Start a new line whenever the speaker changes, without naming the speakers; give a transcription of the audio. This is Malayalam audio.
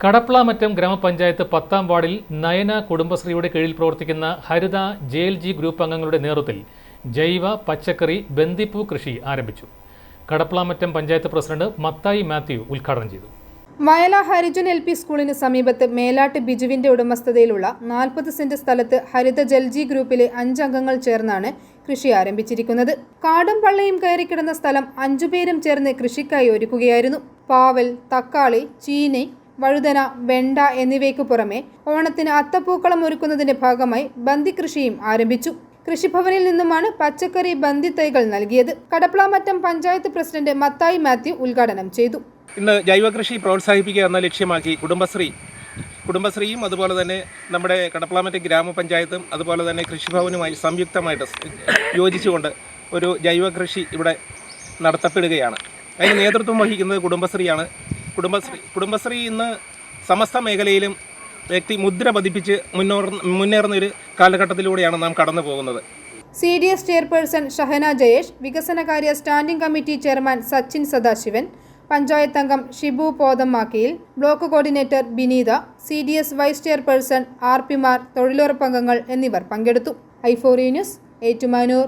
കടപ്ലാമറ്റം ഗ്രാമപഞ്ചായത്ത് പത്താം വാർഡിൽ നയന കുടുംബശ്രീയുടെ കീഴിൽ പ്രവർത്തിക്കുന്ന Haritha J L G group അംഗങ്ങളുടെ നേതൃത്വത്തിൽ ജൈവ പച്ചക്കറി ബന്ദിപ്പൂ കൃഷി ആരംഭിച്ചു. കടപ്ലാമറ്റം പഞ്ചായത്ത് പ്രസിഡന്റ് മത്തായി മാത്യു ഉദ്ഘാടനം ചെയ്തു.
വയല ഹരിജൻ എൽ പി സ്കൂളിന് സമീപത്ത് മേലാട്ട് ബിജുവിന്റെ ഉടമസ്ഥതയിലുള്ള നാൽപ്പത് സെന്റ് സ്ഥലത്ത് ഹരിത ജൽജി ഗ്രൂപ്പിലെ അഞ്ചംഗങ്ങൾ ചേർന്നാണ് കൃഷി ആരംഭിച്ചിരിക്കുന്നത്. കാടും പള്ളയും കയറിക്കിടന്ന സ്ഥലം അഞ്ചുപേരും ചേർന്ന് കൃഷിക്കായി ഒരുക്കുകയായിരുന്നു. പാവൽ തക്കാളി ചീനി വഴുതന വെണ്ട എന്നിവയ്ക്ക് പുറമെ ഓണത്തിന് അത്തപ്പൂക്കളം ഒരുക്കുന്നതിന്റെ ഭാഗമായി ബന്ദി കൃഷിയും ആരംഭിച്ചു. കൃഷിഭവനിൽ നിന്നുമാണ് പച്ചക്കറി ബന്ദി തൈകൾ നൽകിയത്. കടപ്ലാമറ്റം പഞ്ചായത്ത് പ്രസിഡന്റ് മത്തായി മാത്യു ഉദ്ഘാടനം ചെയ്തു.
ഇന്ന് ജൈവകൃഷി പ്രോത്സാഹിപ്പിക്കുക എന്ന ലക്ഷ്യമാക്കി കുടുംബശ്രീ കുടുംബശ്രീയും അതുപോലെ തന്നെ നമ്മുടെ കടപ്ലാമറ്റം ഗ്രാമപഞ്ചായത്തും അതുപോലെ തന്നെ കൃഷിഭവനുമായി സംയുക്തമായിട്ട് യോജിച്ചുകൊണ്ട് ഒരു ജൈവകൃഷി ഇവിടെ നടത്തപ്പെടുകയാണ്. അതിന് നേതൃത്വം വഹിക്കുന്നത് കുടുംബശ്രീയാണ്. കുടുംബശ്രീ കുടുംബശ്രീ ഇന്ന് സമസ്ത മേഖലയിലും വ്യക്തി മുദ്ര പതിപ്പിച്ച് മുന്നോർ മുന്നേറുന്ന ഒരു കാലഘട്ടത്തിലൂടെയാണ് നാം കടന്നു പോകുന്നത്.
C D S chairperson Shahana Jayesh വികസനകാര്യ standing committee chairman Sachin Sadasivan panchayat അംഗം Shibu പോതമ്മാക്കിയിൽ block coordinator Bineetha C D S vice chairperson R പിമാർ തൊഴിലുറപ്പംഗങ്ങൾ എന്നിവർ പങ്കെടുത്തു. ഐഫോറി ന്യൂസ് ഏറ്റുമാനൂർ.